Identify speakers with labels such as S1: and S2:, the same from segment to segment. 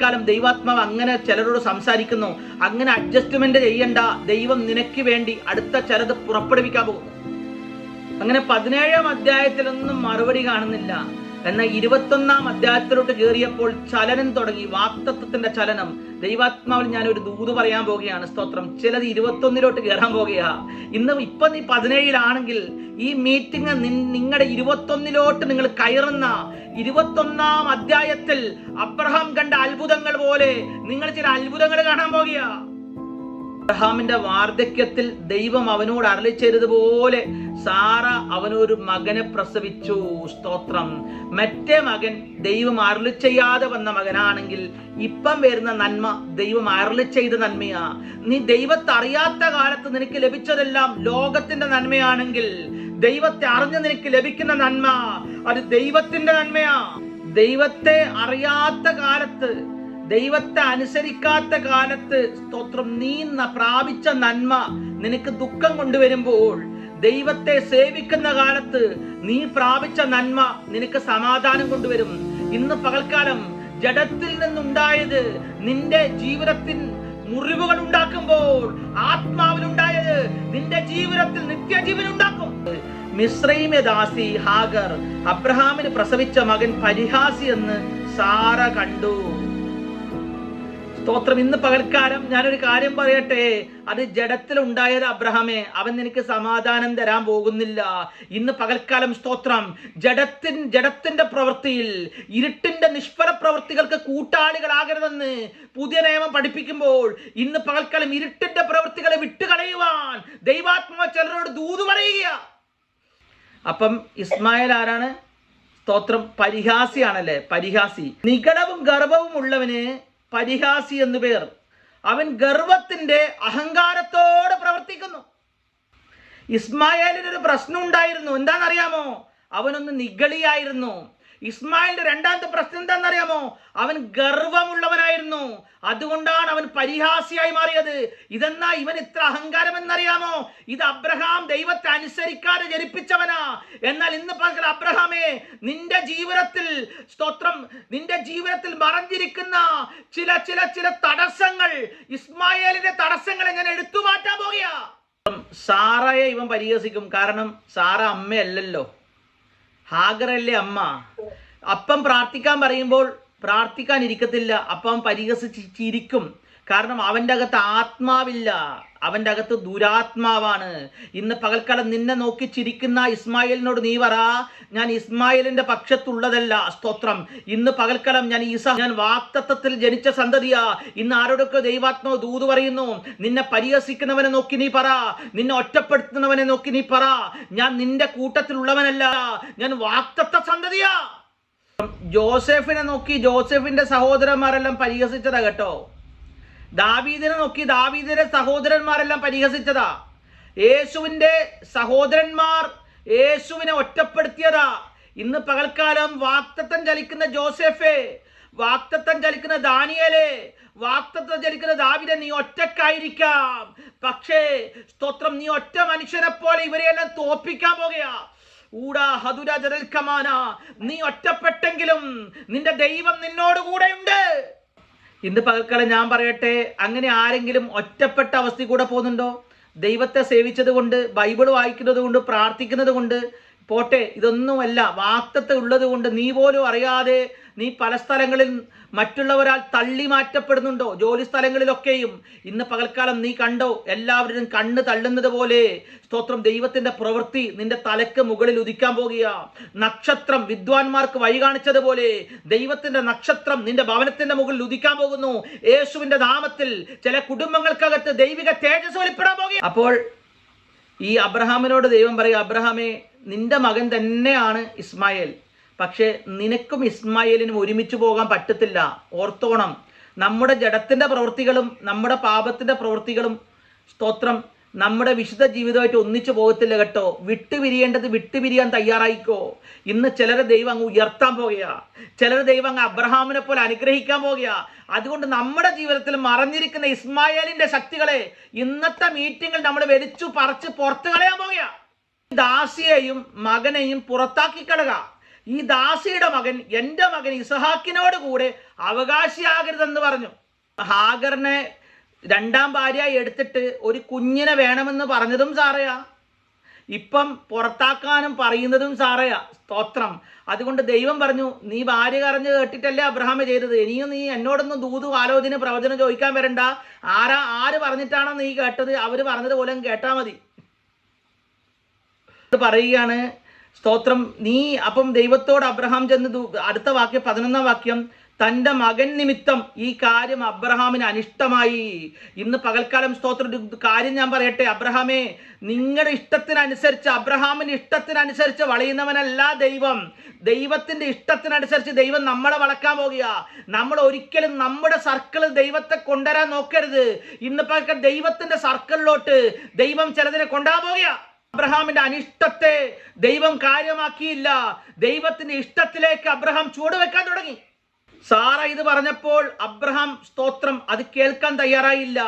S1: കാലം ദൈവാത്മാവ് അങ്ങനെ ചിലരോട് സംസാരിക്കുന്നു. അങ്ങനെ അഡ്ജസ്റ്റ്മെന്റ് ചെയ്യണ്ട. ദൈവം നിനക്ക് വേണ്ടി അടുത്ത ചിലത് പുറപ്പെടുവിക്കാൻ പോകുന്നു. അങ്ങനെ പതിനേഴാം അധ്യായത്തിലൊന്നും മറുപടി കാണുന്നില്ല. എന്നാൽ ഇരുപത്തൊന്നാം അധ്യായത്തിലോട്ട് കയറിയപ്പോൾ ചലനം തുടങ്ങി. വാക്തത്വത്തിന്റെ ചലനം. ദൈവാത്മാവിൽ ഞാൻ ഒരു ദൂത് പറയാൻ പോകുകയാണ് സ്തോത്രം. ചിലത് ഇരുപത്തൊന്നിലോട്ട് കയറാൻ പോകുകയാ ഇന്ന് ഇപ്പൊ നീ പതിനേഴിലാണെങ്കിൽ ഈ മീറ്റിംഗ് നിങ്ങളുടെ ഇരുപത്തൊന്നിലോട്ട് നിങ്ങൾ കയറുന്ന ഇരുപത്തൊന്നാം അധ്യായത്തിൽ അബ്രഹാം കണ്ട അത്ഭുതങ്ങൾ പോലെ നിങ്ങൾ ചില അത്ഭുതങ്ങൾ കാണാൻ പോകുകയാ അബ്രഹാമിന്റെ വാർദ്ധക്യത്തിൽ ദൈവം അവനോട് അരളി ചെയ്തതുപോലെ സാറ അവനൊരു മകനെ പ്രസവിച്ചു. സ്തോത്രം. മറ്റേ മകൻ ദൈവം അരളി ചെയ്യാതെ വന്ന മകനാണെങ്കിൽ ഇപ്പം വരുന്ന നന്മ ദൈവം അരളി ചെയ്ത നന്മയാ. നീ ദൈവത്തെ അറിയാത്ത കാലത്ത് നിനക്ക് ലഭിച്ചതെല്ലാം ലോകത്തിന്റെ നന്മയാണെങ്കിൽ ദൈവത്തെ അറിഞ്ഞ് നിനക്ക് ലഭിക്കുന്ന നന്മ അത് ദൈവത്തിന്റെ നന്മയാ. ദൈവത്തെ അറിയാത്ത കാലത്ത് ദൈവത്തെ അനുസരിക്കാത്ത കാലത്ത് സ്തോത്രം നീ പ്രാപിച്ച നന്മ നിനക്ക് ദുഃഖം കൊണ്ടുവരുമ്പോൾ ദൈവത്തെ സേവിക്കുന്ന കാലത്ത് നീ പ്രാപിച്ച നന്മ നിനക്ക് സമാധാനം കൊണ്ടുവരും. ഇന്ന് പകൽക്കാലം ജഡത്തിൽ നിന്നുണ്ടായത് നിന്റെ ജീവിതത്തിൽ മുറിവുകൾ ഉണ്ടാക്കുമ്പോൾ ആത്മാവിലുണ്ടായത് നിന്റെ ജീവിതത്തിൽ നിത്യജീവൻ ഉണ്ടാക്കും. മിശ്രൈമെ ദാസി ഹാഗർ അബ്രഹാമിന് പ്രസവിച്ച മകൻ പരിഹാസി എന്ന് സാറ കണ്ടു. സ്തോത്രം. ഇന്ന് പകൽക്കാലം ഞാനൊരു കാര്യം പറയട്ടെ. അത് ജഡത്തിൽ ഉണ്ടായത് അബ്രഹാമേ. അവൻ നിനക്ക് സമാധാനം തരാൻ പോകുന്നില്ല. ഇന്ന് പകൽക്കാലം സ്തോത്രം. ജഡത്തിൻ ജഡത്തിന്റെ പ്രവൃത്തിയിൽ ഇരുട്ടിന്റെ നിഷ്ഫല പ്രവൃത്തികൾക്ക് കൂട്ടാളികളാകരുതെന്ന് പുതിയ നിയമം പഠിപ്പിക്കുമ്പോൾ ഇന്ന് പകൽക്കാലം ഇരുട്ടിന്റെ പ്രവൃത്തികളെ വിട്ടുകളയുവാൻ ദൈവാത്മാവ് ചിലരോട് ദൂത് പറയുക. അപ്പം ഇസ്മായിൽ ആരാണ്? സ്തോത്രം പരിഹാസിയാണല്ലേ? പരിഹാസി. നികടവും ഗർഭവും ഉള്ളവന് പരിഹാസി എന്നു പേർ. അവൻ ഗർവത്തിന്റെ അഹങ്കാരത്തോട് പ്രവർത്തിക്കുന്നു. ഇസ്മായേലിനൊരു പ്രശ്നം ഉണ്ടായിരുന്നു. എന്താണെന്നറിയാമോ? അവനൊന്ന് നിഗളിയായിരുന്നു. ഇസ്മായിലിന്റെ രണ്ടാമത്തെ പ്രശ്നം എന്താണെന്നറിയാമോ? അവൻ ഗർവമുള്ളവനായിരുന്നു. അതുകൊണ്ടാണ് അവൻ പരിഹാസിയായി മാറിയത്. ഇതെന്നാ ഇവൻ ഇത്ര അഹങ്കാരം എന്നറിയാമോ ഇത് അബ്രഹാം ദൈവത്തെ അനുസരിക്കാതെ ജനിപ്പിച്ചവനാ. എന്നാൽ ഇന്ന് പകൽ അബ്രഹാമേ നിന്റെ ജീവിതത്തിൽ സ്തോത്രം നിന്റെ ജീവിതത്തിൽ മറഞ്ഞിരിക്കുന്ന ചില ചില ചില തടസ്സങ്ങൾ ഇസ്മായേലിന്റെ തടസ്സങ്ങളെ ഞാൻ എടുത്തു മാറ്റാൻ പോകുക സാറയെ ഇവൻ പരിഹസിക്കും. കാരണം സാറ അമ്മയല്ലല്ലോ. ഹാഗറല്ലേ അമ്മ? അപ്പം പ്രാർത്ഥിക്കാൻ പറയുമ്പോൾ പ്രാർത്ഥിക്കാൻ ഇരിക്കത്തില്ല. അപ്പം പരിഹസിച്ച് ചിരിക്കും. കാരണം അവന്റെ അകത്ത് ആത്മാവില്ല. അവന്റെ അകത്ത് ദുരാത്മാവാണ്. ഇന്ന് പകൽക്കാലം നിന്നെ നോക്കി ചിരിക്കുന്ന ഇസ്മായിലിനോട് നീ പറ ഞാൻ ഇസ്മായിലിന്റെ പക്ഷത്തുള്ളതല്ല. സ്തോത്രം. ഇന്ന് പകൽക്കാലം ഞാൻ ഈസ ഞാൻ വാക്തത്വത്തിൽ ജനിച്ച സന്തതിയാ. ഇന്ന് ആരോടൊക്കെ ദൈവാത്മാവ് ദൂത് പറയുന്നു നിന്നെ പരിഹസിക്കുന്നവനെ നോക്കി നീ പറ നിന്നെ ഒറ്റപ്പെടുത്തുന്നവനെ നോക്കി നീ പറ. ഞാൻ നിന്റെ കൂട്ടത്തിലുള്ളവനല്ല. ഞാൻ വാക്തത്വ സന്തതിയാ. ജോസഫിനെ നോക്കി ജോസഫിന്റെ സഹോദരന്മാരെല്ലാം പരിഹസിച്ചതാ കേട്ടോ. ദാവീദിനെ നോക്കി ദാവീദിന്റെ സഹോദരന്മാരെല്ലാം പരിഹസിച്ചതാ. യേശുവിന്റെ സഹോദരന്മാർ യേശുവിനെ ഒറ്റപ്പെടുത്തിയതാ. ഇന്ന് പകൽക്കാലം വാക്തത്വം ചലിക്കുന്ന ജോസഫേ വാക്തത്വം ചലിക്കുന്ന ദാനിയലെ വാക്തത്വം ചലിക്കുന്ന ദാവിദ നീ ഒറ്റക്കായിരിക്കാം പക്ഷേ സ്തോത്രം നീ ഒറ്റ മനുഷ്യനെ പോലെ ഇവരെയെല്ലാം തോപ്പിക്കാൻ പോകുകയാ ഊടാ ഹതുര ജരൽക്കമാന നീ ഒറ്റപ്പെട്ടെങ്കിലും നിന്റെ ദൈവം നിന്നോട് കൂടെയുണ്ട് ഇന്ന് പകൽക്കാലം ഞാൻ പറയട്ടെ അങ്ങനെ ആരെങ്കിലും ഒറ്റപ്പെട്ട അവസ്ഥയിൽ കൂടെ പോകുന്നുണ്ടോ? ദൈവത്തെ സേവിച്ചത് കൊണ്ട് ബൈബിൾ വായിക്കുന്നത് കൊണ്ട് പ്രാർത്ഥിക്കുന്നത് കൊണ്ട് പോട്ടെ ഇതൊന്നുമല്ല. വാക്തത്വ ഉള്ളത് കൊണ്ട് നീ പോലും അറിയാതെ നീ പല സ്ഥലങ്ങളിൽ മറ്റുള്ളവരാൽ തള്ളി മാറ്റപ്പെടുന്നുണ്ടോ? ജോലി സ്ഥലങ്ങളിലൊക്കെയും. ഇന്ന് പകൽക്കാലം നീ കണ്ടോ? എല്ലാവരും കണ്ണ് തള്ളുന്നത് പോലെ. സ്തോത്രം ദൈവത്തിന്റെ പ്രവൃത്തി നിന്റെ തലക്ക് മുകളിൽ ഉദിക്കാൻ പോകുക നക്ഷത്രം വിദ്വാൻമാർക്ക് വഴി കാണിച്ചതുപോലെ ദൈവത്തിന്റെ നക്ഷത്രം നിന്റെ ഭവനത്തിന്റെ മുകളിൽ ഉദിക്കാൻ പോകുന്നു. യേശുവിന്റെ നാമത്തിൽ ചില കുടുംബങ്ങൾക്കകത്ത് ദൈവിക തേജസ് വെളിപ്പെടാൻ പോകുക അപ്പോൾ ഈ അബ്രഹാമിനോട് ദൈവം പറയും അബ്രഹാമേ നിന്റെ മകൻ തന്നെയാണ് ഇസ്മായേൽ. പക്ഷേ നിനക്കും ഇസ്മായേലിനും ഒരുമിച്ച് പോകാൻ പറ്റത്തില്ല. ഓർത്തോണം. നമ്മുടെ ജഡത്തിന്റെ പ്രവൃത്തികളും നമ്മുടെ പാപത്തിന്റെ പ്രവൃത്തികളും സ്തോത്രം നമ്മുടെ വിശുദ്ധ ജീവിതമായിട്ട് ഒന്നിച്ചു പോകത്തില്ല കേട്ടോ. വിട്ടുപിരിയേണ്ടത് വിട്ടുപിരിയാൻ തയ്യാറായിക്കോ. ഇന്ന് ചിലരെ ദൈവം അങ്ങ് ഉയർത്താൻ പോകുക ചിലർ ദൈവം അങ്ങ് അബ്രഹാമിനെ പോലെ അനുഗ്രഹിക്കാൻ പോകുക അതുകൊണ്ട് നമ്മുടെ ജീവിതത്തിൽ മറഞ്ഞിരിക്കുന്ന ഇസ്മായേലിന്റെ ശക്തികളെ ഇന്നത്തെ മീറ്റിംഗിൽ നമ്മൾ വലിച്ചു പറിച്ച് പുറത്തു കളയാൻ പോകുക ദാസിയെയും മകനെയും പുറത്താക്കി കളക ഈ ദാസിയുടെ മകൻ എന്റെ മകൻ ഇസഹാക്കിനോട് കൂടെ അവകാശിയാകരുതെന്ന് പറഞ്ഞു. ഹാഗറിനെ രണ്ടാം ഭാര്യ എടുത്തിട്ട് ഒരു കുഞ്ഞിനെ വേണമെന്ന് പറഞ്ഞതും സാറയാ. ഇപ്പം പുറത്താക്കാനും പറയുന്നതും സാറയാ. സ്തോത്രം. അതുകൊണ്ട് ദൈവം പറഞ്ഞു നീ ഭാര്യ കറഞ്ഞ് കേട്ടിട്ടല്ലേ അബ്രഹാമ ചെയ്തത്? ഇനിയും നീ എന്നോടൊന്നും ദൂതു ആലോചന പ്രവചനം ചോദിക്കാൻ വരണ്ട. ആരാ ആര് പറഞ്ഞിട്ടാണോ നീ കേട്ടത്? അവർ പറഞ്ഞത് പോലെ കേട്ടാ മതി. പറയുകയാണ് സ്തോത്രം നീ അപ്പം ദൈവത്തോട് അബ്രഹാം ചെന്ന് അടുത്ത വാക്യം പതിനൊന്നാം വാക്യം തന്റെ മകൻ നിമിത്തം ഈ കാര്യം അബ്രഹാമിന് അനിഷ്ടമായി. ഇന്ന് പകൽക്കാലം സ്തോത്ര. കാര്യം ഞാൻ പറയട്ടെ അബ്രഹാമേ നിങ്ങളുടെ ഇഷ്ടത്തിനനുസരിച്ച് അബ്രഹാമിന്റെ ഇഷ്ടത്തിനനുസരിച്ച് വളയുന്നവനല്ല ദൈവം. ദൈവത്തിന്റെ ഇഷ്ടത്തിനനുസരിച്ച് ദൈവം നമ്മളെ വളക്കാൻ പോകുക. നമ്മൾ ഒരിക്കലും നമ്മുടെ സർക്കിളിൽ ദൈവത്തെ കൊണ്ടുവരാൻ നോക്കരുത്. ഇന്ന് പകൽ ദൈവത്തിന്റെ സർക്കിളിലോട്ട് ദൈവം ചിലതിനെ കൊണ്ടുപോകാൻ പോകുക. അബ്രഹാമിന്റെ അനിഷ്ടത്തെ ദൈവം കാര്യമാക്കിയില്ല. ദൈവത്തിന്റെ ഇഷ്ടത്തിലേക്ക് അബ്രഹാം ചൂടുവെക്കാൻ തുടങ്ങി. സാറ ഇത് പറഞ്ഞപ്പോൾ അബ്രഹാം സ്തോത്രം അത് കേൾക്കാൻ തയ്യാറായില്ല.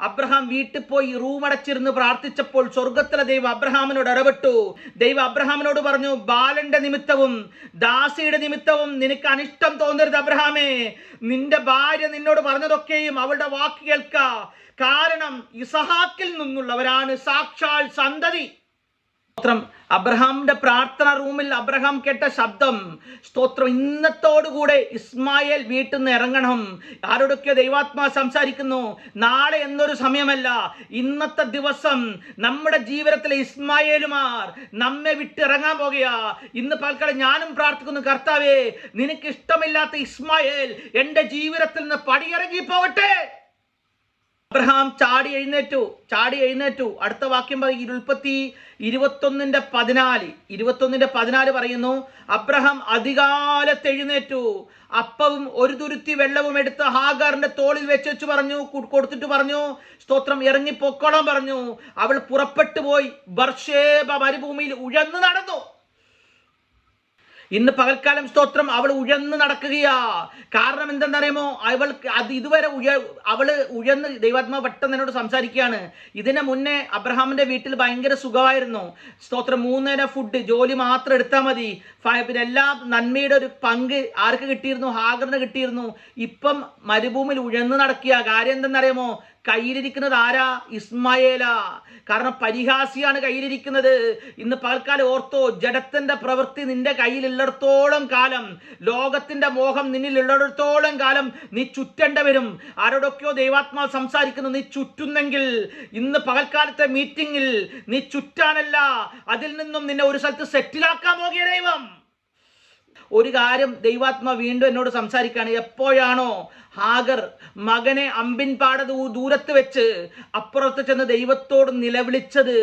S1: അബ്രഹാം വീട്ടിൽ പോയി റൂമടച്ചിരുന്ന് പ്രാർത്ഥിച്ചപ്പോൾ സ്വർഗത്തിലെ ദൈവം അബ്രഹാമിനോട് ഇടപെട്ടു. ദൈവം അബ്രഹാമിനോട് പറഞ്ഞു ബാലന്റെ നിമിത്തവും ദാസിയുടെ നിമിത്തവും നിനക്ക് അനിഷ്ടം തോന്നരുത് അബ്രഹാമേ. നിന്റെ ഭാര്യ നിന്നോട് പറഞ്ഞതൊക്കെയും അവളുടെ വാക്ക് കേൾക്ക. കാരണം ഇസഹാക്കിൽ നിന്നുള്ളവരാണ് സാക്ഷാൽ സന്തതി. സ്തോത്രം. അബ്രഹാമിന്റെ പ്രാർത്ഥന റൂമിൽ അബ്രഹാം കേട്ട ശബ്ദം. സ്തോത്രം. ഇന്നത്തോടുകൂടെ ഇസ്മായേൽ വീട്ടിൽ നിന്ന് ഇറങ്ങണം. ആരോടൊക്കെ ദൈവാത്മാ സംസാരിക്കുന്നു. നാളെ എന്നൊരു സമയമല്ല. ഇന്നത്തെ ദിവസം നമ്മുടെ ജീവിതത്തിലെ ഇസ്മായേലുമാർ നമ്മെ വിട്ടിറങ്ങാൻ പോകുകയാ ഇന്ന് പാൽക്കാട് ഞാനും പ്രാർത്ഥിക്കുന്നു കർത്താവേ നിനക്ക് ഇഷ്ടമില്ലാത്ത ഇസ്മായേൽ എന്റെ ജീവിതത്തിൽ നിന്ന് പടിയിറങ്ങി പോകട്ടെ. അബ്രഹാം ചാടി എഴുന്നേറ്റു ചാടി എഴുന്നേറ്റു. അടുത്ത വാക്യം പറയും ഇരുപത്തി ഇരുപത്തൊന്നിന്റെ പതിനാല്. ഇരുപത്തൊന്നിന്റെ പതിനാല് പറയുന്നു അബ്രഹാം അധികാലത്ത് എഴുന്നേറ്റു. അപ്പവും ഒരു തുരുത്തി വെള്ളവും എടുത്ത് ഹാഗാറിന്റെ തോളിൽ വെച്ച് വെച്ച് പറഞ്ഞു കൊടുത്തിട്ട് പറഞ്ഞു സ്തോത്രം ഇറങ്ങി പൊക്കോളം പറഞ്ഞു. അവൾ പുറപ്പെട്ടു പോയി ബർഷേബ മരുഭൂമിയിൽ ഉഴന്നു നടന്നു. ഇന്ന് പകൽക്കാലം സ്തോത്രം അവൾ ഉഴന്ന് നടക്കുകയാ. കാരണം എന്തെന്നറിയുമോ? അവൾക്ക് അത് ഇതുവരെ ഉഴ അവൾ ഉഴന്ന് ദൈവാത്മാ പെട്ടെന്ന് എന്നോട് സംസാരിക്കുകയാണ്. ഇതിന് മുന്നേ അബ്രഹാമിന്റെ വീട്ടിൽ ഭയങ്കര സുഖമായിരുന്നു. സ്തോത്രം മൂന്നേരം ഫുഡ് ജോലി മാത്രം എടുത്താൽ മതി. പിന്നെ എല്ലാ നന്മയുടെ ഒരു പങ്ക് ആർക്ക് കിട്ടിയിരുന്നു? ഹാഗറിന് കിട്ടിയിരുന്നു. ഇപ്പം മരുഭൂമിയിൽ ഉഴന്ന് നടക്കുക കാര്യം എന്തെന്നറിയാമോ? കയ്യിലിരിക്കുന്നത് ആരാ? ഇസ്മായേല. കാരണം പരിഹാസിയാണ് കയ്യിലിരിക്കുന്നത്. ഇന്ന് പകൽക്കാലം ഓർത്തോ ജഡത്തിന്റെ പ്രവൃത്തി നിന്റെ കയ്യിലുള്ളിടത്തോളം കാലം ലോകത്തിന്റെ മോഹം നിന്നിലുള്ളിടത്തോളം കാലം നീ ചുറ്റേണ്ട വരും. ആരോടൊക്കെയോ ദൈവാത്മാവ് സംസാരിക്കുന്നു നീ ചുറ്റുന്നെങ്കിൽ ഇന്ന് പകൽക്കാലത്തെ മീറ്റിംഗിൽ നീ ചുറ്റാനല്ല അതിൽ നിന്നും നിന്നെ ഒരു സ്ഥലത്ത് സെറ്റിലാക്കാൻ പോകിയ ദൈവം. ഒരു കാര്യം ദൈവാത്മ വീണ്ടും എന്നോട് സംസാരിക്കുകയാണ് എപ്പോഴാണോ ഹാഗർ മകനെ അമ്പിൻ പാട ദൂരത്ത് വെച്ച് അപ്പുറത്ത് ചെന്ന് ദൈവത്തോട് നിലവിളിച്ചത്.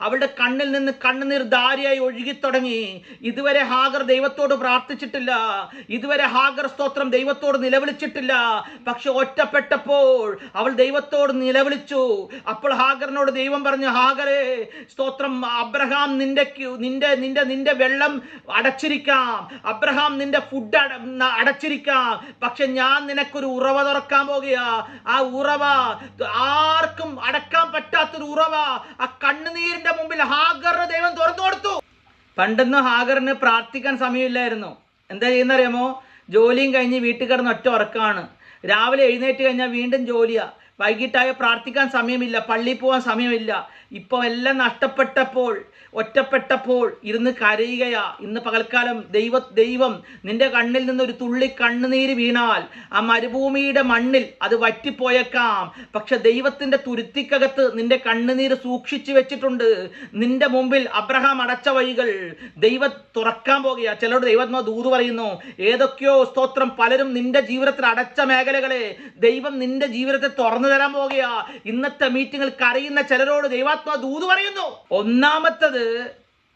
S1: അവളുടെ കണ്ണിൽ നിന്ന് കണ്ണുനീർ ധാരയായി ഒഴുകി തുടങ്ങി. ഇതുവരെ ഹാഗർ ദൈവത്തോട് പ്രാർത്ഥിച്ചിട്ടില്ല. ഇതുവരെ ഹാഗർ സ്തോത്രം ദൈവത്തോട് നിലവിളിച്ചിട്ടില്ല. പക്ഷെ ഒറ്റപ്പെട്ടപ്പോൾ അവൾ ദൈവത്തോട് നിലവിളിച്ചു. അപ്പോൾ ഹാഗറിനോട് ദൈവം പറഞ്ഞു ഹാഗറെ സ്തോത്രം അബ്രഹാം നിന്റെ നിന്റെ നിന്റെ നിന്റെ വെള്ളം അടച്ചിരിക്കാം. അബ്രഹാം നിന്റെ ഫുഡ് അടച്ചിരിക്കാം. പക്ഷെ ഞാൻ നിനക്കൊരു ഉറവ തുറക്കാൻ പോകുക ആ ഉറവ ആർക്കും അടക്കാൻ പറ്റാത്തൊരു ഉറവ ആ കണ്ണുനീരിന്റെ മുമ്പിൽ ഹാഗറിന് ദൈവം തുറന്നു കൊടുത്തു. പണ്ടൊന്നും ഹാഗറിന് പ്രാർത്ഥിക്കാൻ സമയമില്ലായിരുന്നു. എന്താ ചെയ്യുന്നറിയാമോ? ജോലിയും കഴിഞ്ഞ് വീട്ടിൽ കിടന്ന് ഒറ്റ ഉറക്കമാണ്. രാവിലെ എഴുന്നേറ്റ് കഴിഞ്ഞാൽ വീണ്ടും ജോലിയാ. വൈകിട്ടായ പ്രാർത്ഥിക്കാൻ സമയമില്ല പള്ളിയിൽ പോകാൻ സമയമില്ല. ഇപ്പോൾ എല്ലാം നഷ്ടപ്പെട്ടപ്പോൾ ഒറ്റപ്പെട്ടപ്പോൾ ഇരുന്ന് കരയുകയാ. ഇന്ന് പകൽക്കാലം ദൈവ ദൈവം നിന്റെ കണ്ണിൽ നിന്ന് ഒരു തുള്ളി കണ്ണുനീര് വീണാൽ ആ മരുഭൂമിയുടെ മണ്ണിൽ അത് വറ്റിപ്പോയേക്കാം. പക്ഷെ ദൈവത്തിന്റെ തുരുത്തിക്കകത്ത് നിന്റെ കണ്ണുനീര് സൂക്ഷിച്ചു വെച്ചിട്ടുണ്ട്. നിന്റെ മുമ്പിൽ അബ്രഹാം അടച്ച വഴികൾ. ദൈവ തുറക്കാൻ പോകുക ചിലരോട് ദൈവത്മ ദൂത് പറയുന്നു ഏതൊക്കെയോ സ്തോത്രം പലരും നിന്റെ ജീവിതത്തിൽ അടച്ച മേഖലകളെ ദൈവം നിന്റെ ജീവിതത്തെ തുറന്നു തരാൻ പോകുക ഇന്നത്തെ മീറ്റിങ്ങിൽ കരയുന്ന ചിലരോട് ദൈവാത്മ ദൂത് പറയുന്നു. ഒന്നാമത്തത്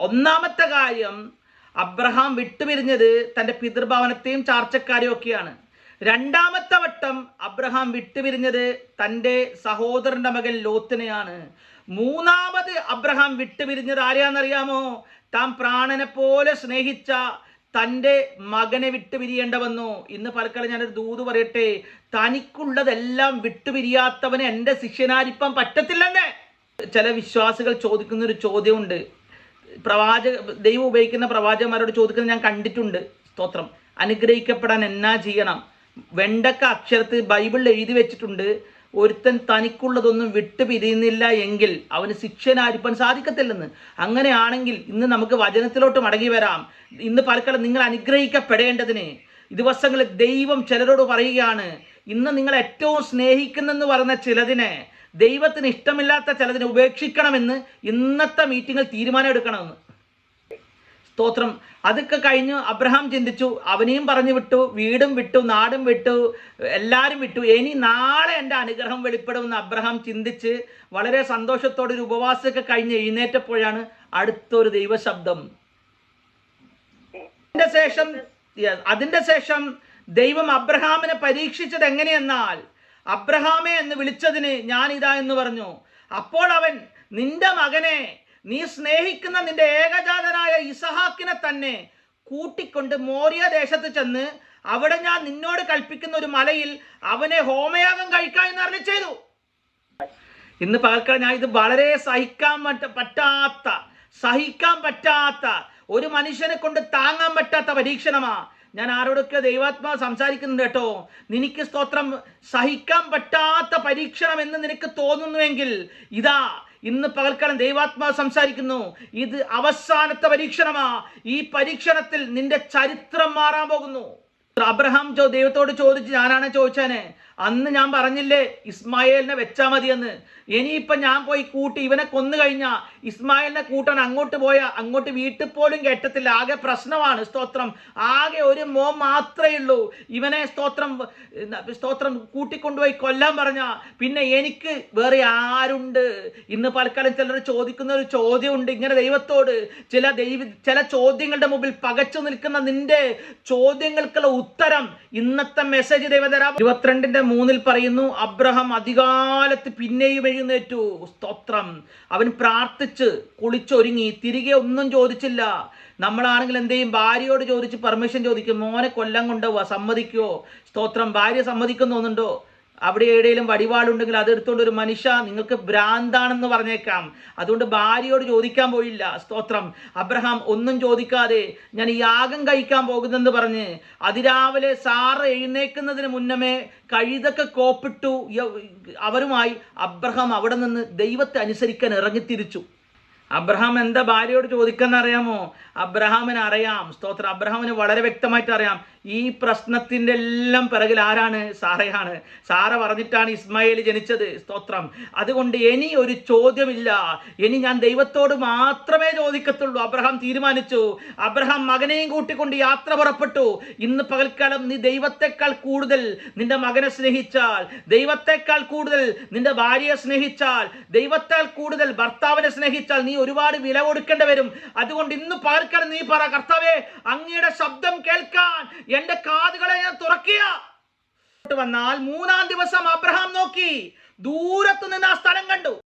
S1: ഒന്നാമത്തെ കാര്യം അബ്രഹാം വിട്ടുപിരിഞ്ഞത് തന്റെ പിതൃഭവനത്തെയും ചാർച്ചക്കാരെയും ഒക്കെയാണ്. രണ്ടാമത്തെ വട്ടം അബ്രഹാം വിട്ടുപിരിഞ്ഞത് തന്റെ സഹോദരന്റെ മകൻ ലോത്തിനെയാണ്. മൂന്നാമത് അബ്രഹാം വിട്ടുപിരിഞ്ഞത് ആരെയാണെന്നറിയാമോ? താൻ പ്രാണനെ പോലെ സ്നേഹിച്ച തന്റെ മകനെ വിട്ടുപിരിയേണ്ട വന്നു. ഇന്ന് പലക്കാലം ഞാനൊരു ദൂത് പറയട്ടെ തനിക്കുള്ളതെല്ലാം വിട്ടുപിരിയാത്തവന് എന്റെ ശിഷ്യനാരിപ്പം പറ്റത്തില്ലെന്നേ. ചില വിശ്വാസികൾ ചോദിക്കുന്നൊരു ചോദ്യമുണ്ട്. പ്രവാചക ദൈവം ഉപയോഗിക്കുന്ന പ്രവാചകന്മാരോട് ചോദിക്കുന്നത് ഞാൻ കണ്ടിട്ടുണ്ട് സ്തോത്രം. അനുഗ്രഹിക്കപ്പെടാൻ എന്നാ ചെയ്യണം? വെണ്ടക്ക അക്ഷരത്തിൽ ബൈബിളിൽ എഴുതി വെച്ചിട്ടുണ്ട് ഒരുത്തൻ തനിക്കുള്ളതൊന്നും വിട്ടു പിരിയുന്നില്ല എങ്കിൽ അവന് ശിക്ഷനായിരിക്കാൻ സാധിക്കത്തില്ലെന്ന്. അങ്ങനെയാണെങ്കിൽ ഇന്ന് നമുക്ക് വചനത്തിലോട്ട് മടങ്ങി വരാം. ഇന്ന് പലക്കാലം നിങ്ങൾ അനുഗ്രഹിക്കപ്പെടേണ്ടതിന് ദിവസങ്ങളിൽ ദൈവം ചിലരോട് പറയുകയാണ് ഇന്ന് നിങ്ങൾ ഏറ്റവും സ്നേഹിക്കുന്നെന്ന് പറഞ്ഞ ചിലതിനെ ദൈവത്തിന് ഇഷ്ടമില്ലാത്ത ചിലതിനെ ഉപേക്ഷിക്കണമെന്ന് ഇന്നത്തെ മീറ്റിങ്ങിൽ തീരുമാനം എടുക്കണമെന്ന് സ്തോത്രം. അതൊക്കെ കഴിഞ്ഞ് അബ്രഹാം ചിന്തിച്ചു അവനെയും പറഞ്ഞു വിട്ടു വീടും വിട്ടു നാടും വിട്ടു എല്ലാവരും വിട്ടു. ഇനി നാളെ എന്റെ അനുഗ്രഹം വെളിപ്പെടുമെന്ന് അബ്രഹാം ചിന്തിച്ച് വളരെ സന്തോഷത്തോടെ ഒരു ഉപവാസമൊക്കെ കഴിഞ്ഞ് എഴുന്നേറ്റപ്പോഴാണ് അടുത്തൊരു ദൈവശബ്ദം. അതിന്റെ ശേഷം അതിന്റെ അതിന്റെ ശേഷം ദൈവം അബ്രഹാമിനെ പരീക്ഷിച്ചത് എങ്ങനെയെന്നാൽ അബ്രഹാമെ എന്ന് വിളിച്ചതിന് ഞാൻ ഇതാ എന്ന് പറഞ്ഞു. അപ്പോൾ അവൻ നിന്റെ മകനെ നീ സ്നേഹിക്കുന്ന നിന്റെ ഏകജാതനായ ഇസഹാക്കിനെ തന്നെ കൂട്ടിക്കൊണ്ട് മോറിയ ദേശത്ത് ചെന്ന് അവിടെ ഞാൻ നിന്നോട് കൽപ്പിക്കുന്ന ഒരു മലയിൽ അവനെ ഹോമയാഗം കഴിക്കാൻ എന്ന് അറിഞ്ഞു ചെയ്തു. ഇന്ന് പകൽക്കാലം ഞാൻ ഇത് വളരെ സഹിക്കാൻ പറ്റാത്ത സഹിക്കാൻ പറ്റാത്ത ഒരു മനുഷ്യനെ കൊണ്ട് താങ്ങാൻ പറ്റാത്ത പരീക്ഷണമാ. ഞാൻ ആരോടൊക്കെ ദൈവാത്മാ സംസാരിക്കുന്നുണ്ട് കേട്ടോ. നിനക്ക് സ്തോത്രം സഹിക്കാൻ പറ്റാത്ത പരീക്ഷണം എന്ന് നിനക്ക് തോന്നുന്നുവെങ്കിൽ ഇതാ ഇന്ന് പകൽക്കാലം ദൈവാത്മാവ് സംസാരിക്കുന്നു. ഇത് അവസാനത്തെ പരീക്ഷണമാ. ഈ പരീക്ഷണത്തിൽ നിന്റെ ചരിത്രം മാറാൻ പോകുന്നു. അബ്രഹാം ദൈവത്തോട് ചോദിച്ച് ഞാനാണ് ചോദിച്ചാന്. അന്ന് ഞാൻ പറഞ്ഞില്ലേ ഇസ്മായേലിനെ വെച്ചാൽ മതിയെന്ന്. ഇനിയിപ്പൊ ഞാൻ പോയി കൂട്ടി ഇവനെ കൊന്നു കഴിഞ്ഞാൽ ഇസ്മായേലിനെ കൂട്ടാൻ അങ്ങോട്ട് പോയാൽ അങ്ങോട്ട് വീട്ടിൽ പോലും കെട്ടത്തില്ല ആകെ പ്രശ്നമാണ് സ്തോത്രം. ആകെ ഒരു മോ മാത്രമേ ഉള്ളൂ. ഇവനെ സ്തോത്രം സ്തോത്രം കൂട്ടിക്കൊണ്ടുപോയി കൊല്ലാൻ പറഞ്ഞ പിന്നെ എനിക്ക് വേറെ ആരുണ്ട്? ഇന്ന് പലക്കാലം ചിലർ ചോദിക്കുന്ന ഒരു ചോദ്യമുണ്ട് ഇങ്ങനെ ദൈവത്തോട്. ചില ദൈവ ചില ചോദ്യങ്ങളുടെ മുമ്പിൽ പകച്ചു നിൽക്കുന്ന നിന്റെ ചോദ്യങ്ങൾക്കുള്ള ഉത്തരം ഇന്നത്തെ മെസ്സേജ് ദൈവതരാം ഇരുപത്തിരണ്ടിന്റെ മൂന്നിൽ പറയുന്നു അബ്രഹാം അധികാലത്ത് പിന്നെയും എഴുന്നേറ്റു. സ്തോത്രം. അവൻ പ്രാർത്ഥിച്ച് കുളിച്ചൊരുങ്ങി. തിരികെ ഒന്നും ചോദിച്ചില്ല. നമ്മളാണെങ്കിൽ എന്ത് ചെയ്യും? ഭാര്യയോട് ചോദിച്ച് പെർമിഷൻ ചോദിക്കും. മോനെ കൊല്ലം കൊണ്ടുപോവാ. സമ്മതിക്കുവോ സ്തോത്രം. ഭാര്യ സമ്മതിക്കുന്നു തോന്നുന്നുണ്ടോ അവിടെ എവിടെയെങ്കിലും വടിവാളുണ്ടെങ്കിൽ അതെടുത്തുകൊണ്ട് ഒരു മനുഷ്യ നിങ്ങൾക്ക് ഭ്രാന്താണെന്ന് പറഞ്ഞേക്കാം. അതുകൊണ്ട് ഭാര്യയോട് ചോദിക്കാൻ പോയില്ല. സ്തോത്രം. അബ്രഹാം ഒന്നും ചോദിക്കാതെ ഞാൻ യാഗം കഴിക്കാൻ പോകുന്നെന്ന് പറഞ്ഞ് അതിരാവിലെ സാറ് എഴുന്നേക്കുന്നതിന് മുന്നമേ കഴുതൊക്കെ കോപ്പിട്ടു. അവരുമായി അബ്രഹാം അവിടെ നിന്ന് ദൈവത്തെ അനുസരിക്കാൻ ഇറങ്ങിത്തിരിച്ചു. അബ്രഹാം എന്താ ഭാര്യയോട് ചോദിക്കാൻ അറിയാമോ അബ്രഹാമിന് അറിയാം. സ്തോത്രം. അബ്രഹാമിന് വളരെ വ്യക്തമായിട്ട് അറിയാം. ഈ പ്രശ്നത്തിന്റെ എല്ലാം പിറകിൽ ആരാണ്? സാറയാണ്. സാറ പറഞ്ഞിട്ടാണ് ഇസ്മായിൽ ജനിച്ചത്. സ്തോത്രം. അതുകൊണ്ട് ഇനി ഒരു ചോദ്യമില്ല. ഇനി ഞാൻ ദൈവത്തോട് മാത്രമേ ചോദിക്കത്തുള്ളൂ. അബ്രഹാം തീരുമാനിച്ചു. അബ്രഹാം മകനെയും കൂട്ടിക്കൊണ്ട് യാത്ര പുറപ്പെട്ടു. ഇന്ന് പകൽക്കാലം നീ ദൈവത്തെക്കാൾ കൂടുതൽ നിന്റെ മകനെ സ്നേഹിച്ചാൽ ദൈവത്തെക്കാൾ കൂടുതൽ നിന്റെ ഭാര്യയെ സ്നേഹിച്ചാൽ ദൈവത്താൽ കൂടുതൽ ഭർത്താവിനെ സ്നേഹിച്ചാൽ നീ ഒരുപാട് വില കൊടുക്കേണ്ടി വരും. അതുകൊണ്ട് ഇന്ന് പകർക്കണം നീ പറ കർത്താവേ അങ്ങയുടെ ശബ്ദം കേൾക്കാൻ എന്റെ കാതുകളെ ഞാൻ തുറക്കിയ. വന്നാൽ മൂന്നാം ദിവസം അബ്രഹാം നോക്കി. ദൂരത്തു നിന്ന് ആ സ്ഥലം കണ്ടു.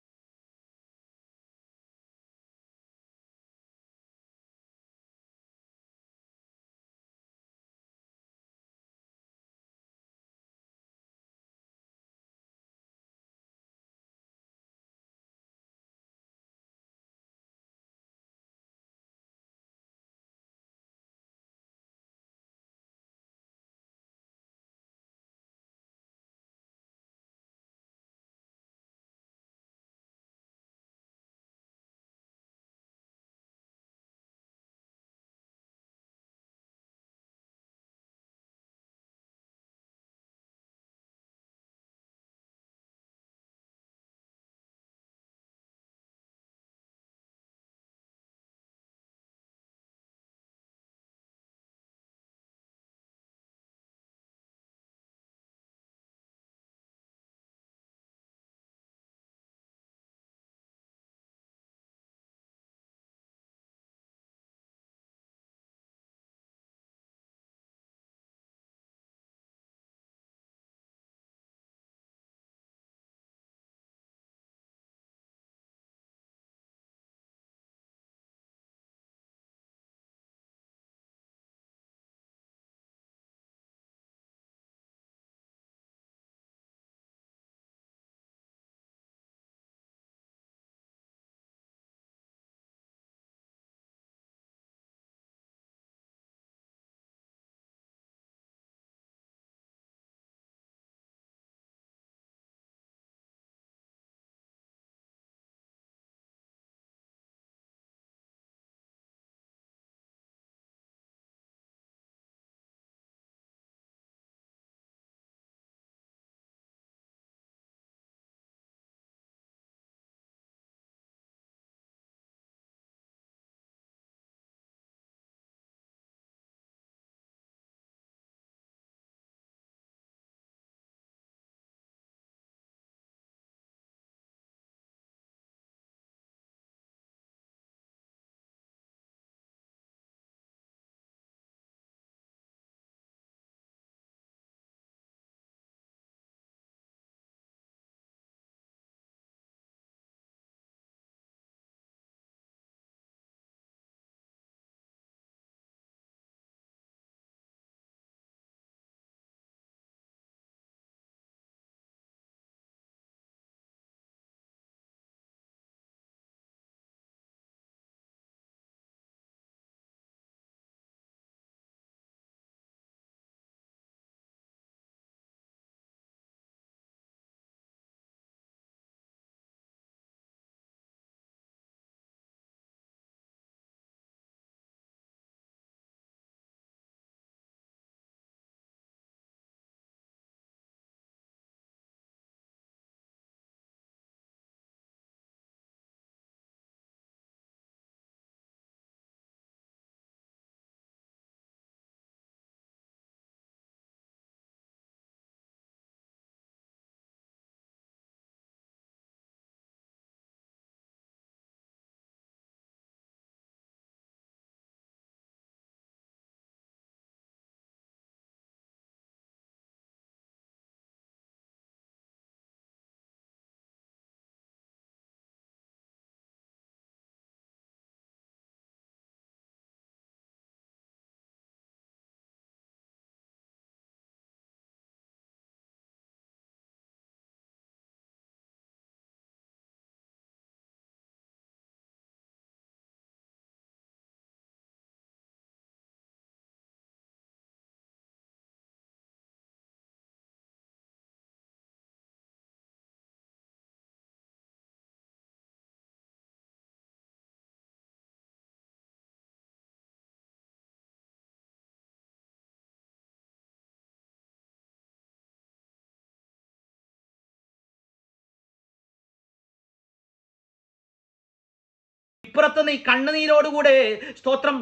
S1: ഇപ്പുറത്ത് നീ കണ്ണുനീരോടുകൂടെ സ്തോത്രം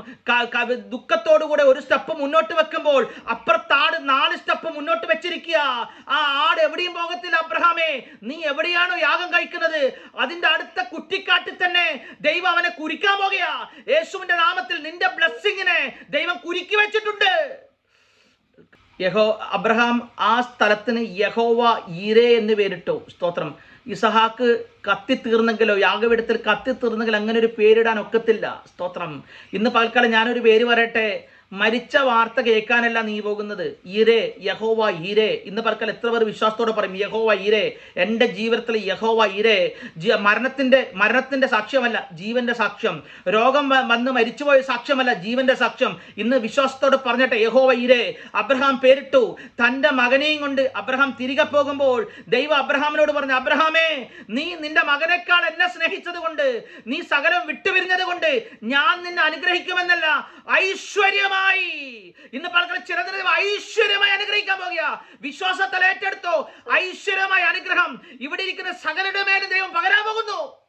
S1: ദുഃഖത്തോടുകൂടെ ഒരു സ്റ്റെപ്പ് മുന്നോട്ട് വെക്കുമ്പോൾ അപ്പുറത്താട് നാല് സ്റ്റെപ്പ് മുന്നോട്ട് വെച്ചിരിക്കുക. ആ ആട് എവിടെയും പോകത്തില്ല അബ്രഹാമേ. നീ എവിടെയാണോ യാഗം കഴിക്കുന്നത്? അതിന്റെ അടുത്ത കുറ്റിക്കാട്ടിൽ തന്നെ ദൈവം അവനെ കുരിക്കാൻ പോകുകയാ. യേശുവിന്റെ നാമത്തിൽ നിന്റെ ബ്ലെസ്സിങ്ങിനെ ദൈവം കുരുക്കി വെച്ചിട്ടുണ്ട്. യഹോ അബ്രഹാം ആ സ്ഥലത്തിന് യഹോവ ഈരേ എന്ന് പേരിട്ടു. സ്തോത്രം. ഇസഹാക്ക് കത്തിത്തീർന്നെങ്കിലോ യാഗപീഠത്തിൽ കത്തിത്തീർന്നെങ്കിൽ അങ്ങനെ ഒരു പേരിടാൻ ഒക്കത്തില്ല. സ്തോത്രം. ഇന്ന് പകൽക്കാലം ഞാനൊരു പേര് പറയട്ടെ. മരിച്ച വാർത്ത കേൾക്കാനല്ല നീ പോകുന്നത്. ഈരേ യഹോവ ഈരേ. ഇന്ന് പറക്കൽ എത്ര പേർ വിശ്വാസത്തോടെ പറയും യഹോവ ഈരേ. എന്റെ ജീവിതത്തിൽ യഹോവ ഈരേ. മരണത്തിന്റെ മരണത്തിന്റെ സാക്ഷ്യമല്ല ജീവന്റെ സാക്ഷ്യം. രോഗം വന്ന് മരിച്ചുപോയ സാക്ഷ്യമല്ല ജീവന്റെ സാക്ഷ്യം. ഇന്ന് വിശ്വാസത്തോടെ പറഞ്ഞിട്ട് യഹോവ ഈരേ. അബ്രഹാം പേരിട്ടു. തന്റെ മകനെയും കൊണ്ട് അബ്രഹാം തിരികെ പോകുമ്പോൾ ദൈവം അബ്രഹാമിനോട് പറഞ്ഞു അബ്രഹാമേ നീ നിന്റെ മകനേക്കാൾ എന്നെ സ്നേഹിച്ചത് കൊണ്ട് നീ സകലം വിട്ടുപിരിഞ്ഞത് കൊണ്ട് ഞാൻ നിന്നെ അനുഗ്രഹിക്കുമെന്നല്ല ഐശ്വര്യമായി ഇന്ന് പലർക്കും ചിരന്തരം ഐശ്വര്യമായി അനുഗ്രഹിക്കാൻ പോകുക വിശ്വാസത്തിൽ ഏറ്റെടുത്തു. ഐശ്വര്യമായ അനുഗ്രഹം. ഇവിടെ ഇരിക്കുന്ന സകലരുടെ മേലും ദൈവം പകരാൻ പോകുന്നു.